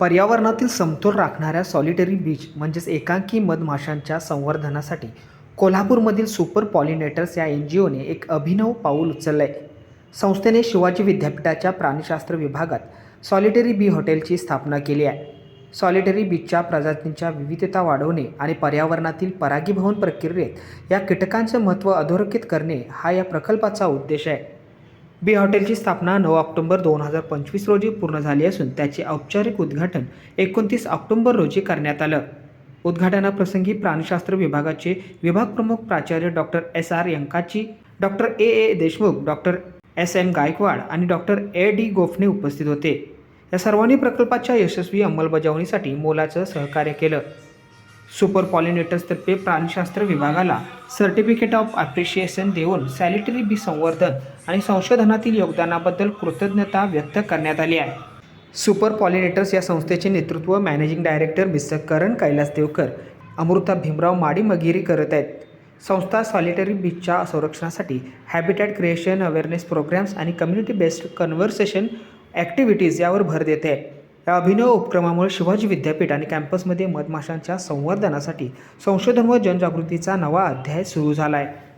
पर्यावरणातील समतोल राखणाऱ्या सॉलिटरी बीच म्हणजेच एकांकी मधमाशांच्या संवर्धनासाठी कोल्हापूरमधील सुपर पॉलिनेटर्स या एन जी ओने एक अभिनव पाऊल उचललं आहे संस्थेने शिवाजी विद्यापीठाच्या प्राणीशास्त्र विभागात सॉलिटरी बी हॉटेलची स्थापना केली आहे. सॉलिटरी बीचच्या प्रजातींच्या विविधता वाढवणे आणि पर्यावरणातील परागीभवन प्रक्रियेत या कीटकांचं महत्त्व अधोरेखित करणे हा या प्रकल्पाचा उद्देश आहे. बी हॉटेलची स्थापना नऊ ऑक्टोबर दोन हजार पंचवीस रोजी पूर्ण झाली असून त्याचे औपचारिक उद्घाटन एकोणतीस ऑक्टोबर रोजी करण्यात आलं. उद्घाटनाप्रसंगी प्राणीशास्त्र विभागाचे विभाग प्रमुख प्राचार्य doctor S R Yankachi doctor A. A. Deshmukh doctor S. M. Gaikwad आणि डॉक्टर ए. डी. गोफणे उपस्थित होते. या सर्वांनी प्रकल्पाच्या यशस्वी अंमलबजावणीसाठी मोलाचं सहकार्य केलं. सुपर पॉलिनेटर्सतर्फे प्राणीशास्त्र विभागाला सर्टिफिकेट ऑफ अप्रिशिएशन देऊन सॅनिटरी बी संवर्धन आणि संशोधनातील योगदानाबद्दल कृतज्ञता व्यक्त करण्यात आली आहे. सुपर पॉलिनेटर्स या संस्थेचे नेतृत्व managing director mister Karan Kailas Devkar Amruta Bhimrao माडी मगिरी करत आहेत. संस्था सॉलिटरी बीचच्या संरक्षणासाठी हॅबिटॅट क्रिएशन अवेअरनेस प्रोग्राम्स आणि कम्युनिटी बेस्ड कन्व्हर्सेशन ॲक्टिव्हिटीज यावर भर देते. आहे या अभिनव उपक्रमामुळे शिवाजी विद्यापीठ आणि कॅम्पसमध्ये मधमाशांच्या संवर्धनासाठी संशोधन व जनजागृतीचा नवा अध्याय सुरू झाला आहे